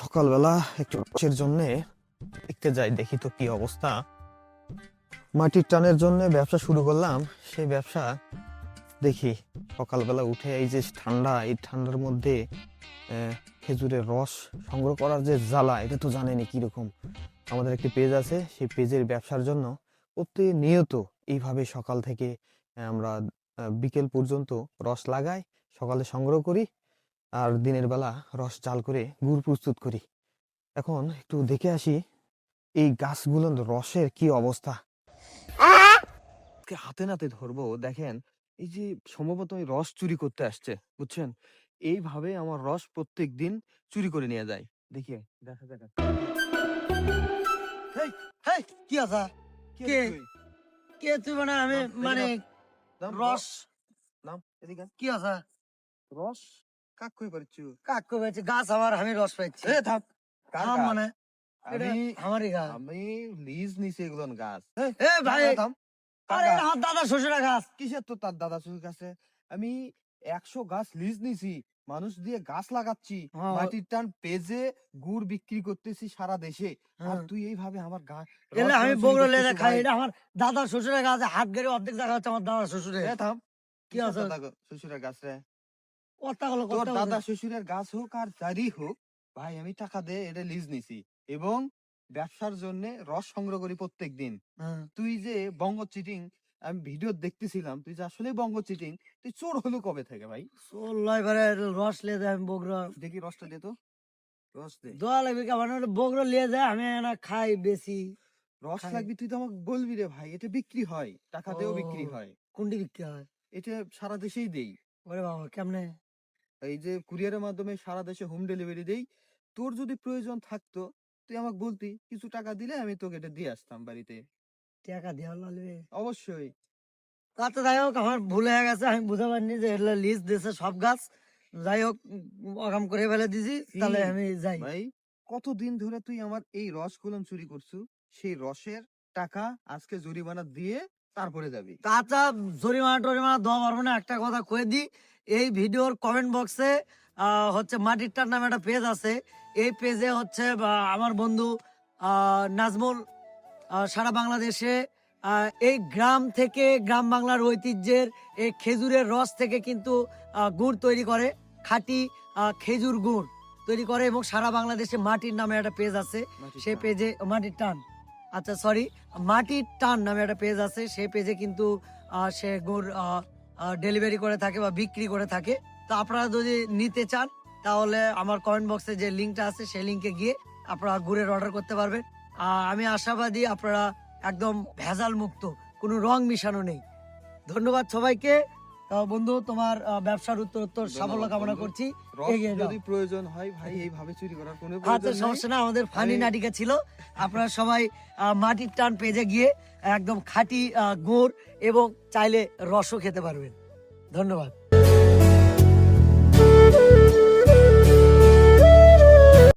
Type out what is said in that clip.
সকালবেলা একটু রসের জন্য দেখতে যাই, দেখি তো কি অবস্থা। মাটির টানের জন্য ব্যবসা শুরু করলাম, সেই ব্যবসা দেখি সকালবেলা উঠে এই যে ঠান্ডা, এই ঠান্ডার মধ্যে খেজুরের রস সংগ্রহ করার যে জ্বালা, এটা তো জানেনি কীরকম। আমাদের একটি পেজ আছে, সেই পেজের ব্যবসার জন্য প্রতিনিয়ত এইভাবে সকাল থেকে আমরা বিকেল পর্যন্ত রস লাগাই, সকালে সংগ্রহ করি আর দিনের বেলা রস চাল করে গুড় প্রস্তুত করি। এখন একটু দেখে আসি এই গাছগুলোর রসের কি অবস্থা। হাতে নাতে ধরবো? দেখেন এই যে সম্ভবত এই রস চুরি করতে আসছে বুঝছেন? এইভাবে আমার রস প্রত্যেক দিন চুরি করে নিয়ে যায়। দেখি দেখা যাক। কি আছে? কে কে? তুই? মানে আমি মানে রস নাম এদিকে কি আছে? রস? কাক কই পারছু কাক পাইছি গাছ আমার আমি রস পাইছি। এ থাম গাছ? মানে আমি আমারই গাছ। আমি লিজ নিছি এগুলো গাছ। এ ভাই! থাম। আরে আমার দাদা গাছ। কিসের তো তার দাদা শ্বশুর কাছে? আমি একশো গাছ লিজ নিছি মানুষ দিয়ে গাছ লাগাচ্ছি হ্যাঁ। মাটির টান পেজে গুড় বিক্রি করতেছি সারা দেশে। আর হ্যাঁ। তুই এইভাবে আমার গা এলে আমি বগড়া লেদা খাই এটা আমার দাদা শ্বশুরের গাছ হাত গেড়ে অর্ধেক জায়গা হচ্ছে আমার দাদা শ্বশুরের। থাম। কি আছে? শ্বশুরের গাছ রে? তোর দাদা শ্বশুরের গাছ হোক আর যারই হোক ভাই আমি টাকা দে এটা লিজ নিছি। এবং ব্যবসার জন্য রস সংগ্রহ করি প্রত্যেক দিন হ্যাঁ। তুই যে বঙ্গ চিটিং আমি ভিডিও দেখতেছিলাম তুই যে আসলে বঙ্গ চিটিং তুই চোর হলো কবে থেকে ভাই? চল এবারে রস লিয়ে যায় আমি বগড়া দেখি রসটা দে তো রস দে। দোয়া লাগবে লিয়ে যায় আমি না খাই বেশি। রস। লাগবে তুই তো আমাকে বলবি রে ভাই এটা বিক্রি হয় টাকা দিয়েও বিক্রি হয়। কুন্ডি বিক্রি হয়? এটা সারা দেশেই দেই। ওরে বাবা কেমনে? এই যে কুরিয়ারের মাধ্যমে সারা দেশে হোম ডেলিভারি দেই তোর যদি প্রয়োজন থাকতো তুই আমাকে বলতি কিছু টাকা দিলে আমি তোকে এটা দিয়ে আসতাম বাড়িতে। টাকা দেওয়া লাগবে। অবশ্যই। আচ্ছা যাই হোক আমার ভুল হয়ে গেছে আমি বুঝতে পারিনি যে এগুলো লিস্ট দিয়েছে সব গাছ। যাই হোক অকাম করে ফেলে দিছি তাহলে আমি যাই। ভাই কতদিন ধরে তুই আমার এই রসগুলো চুরি করছু? সেই রসের টাকা আজকে জরিমানা দিয়ে তারপরে যাবি। কাঁচা জরিমানা টরিমানা দেওয়া পারব না একটা কথা কয়ে দিই এই ভিডিওর কমেন্ট বক্সে হচ্ছে মাটির টার নামে একটা পেজ আছে। এই পেজে হচ্ছে আমার বন্ধু নাজমুল সারা বাংলাদেশে এই গ্রাম থেকে গ্রাম বাংলার ঐতিহ্যের এই খেজুরের রস থেকে কিন্তু গুড় তৈরি করে খাঁটি খেজুর গুড় তৈরি করে এবং সারা বাংলাদেশে মাটির নামে একটা পেজ আছে। সেই পেজে মাটির টান। আচ্ছা সরি মাটির টান নামে একটা পেজ আছে। সেই পেজে কিন্তু সে গুড় ডেলিভারি করে থাকে বা বিক্রি করে থাকে। তো আপনারা যদি নিতে চান, তাহলে আমার কমেন্ট বক্সে যে লিঙ্কটা আছে, সেই লিঙ্কে গিয়ে আপনারা গুড়ের অর্ডার করতে পারবেন। আর আমি আশাবাদী আপনারা একদম ভেজাল মুক্ত, কোনো রং মিশানো নেই। ধন্যবাদ সবাইকে। তো বন্ধু তোমার ব্যবসার উত্তর উত্তর সাফল্য কামনা করছি। এগিয়ে যাও। যদি প্রয়োজন হয় ভাই এইভাবে চুরি করার কোনো আচ্ছা সমস্যা না আমাদের ফানি নাটিকা ছিল। আপনারা সবাই মাটির টান পেজে গিয়ে একদম খাঁটি গুড় এবং চাইলে রসও খেতে পারবেন। ধন্যবাদ।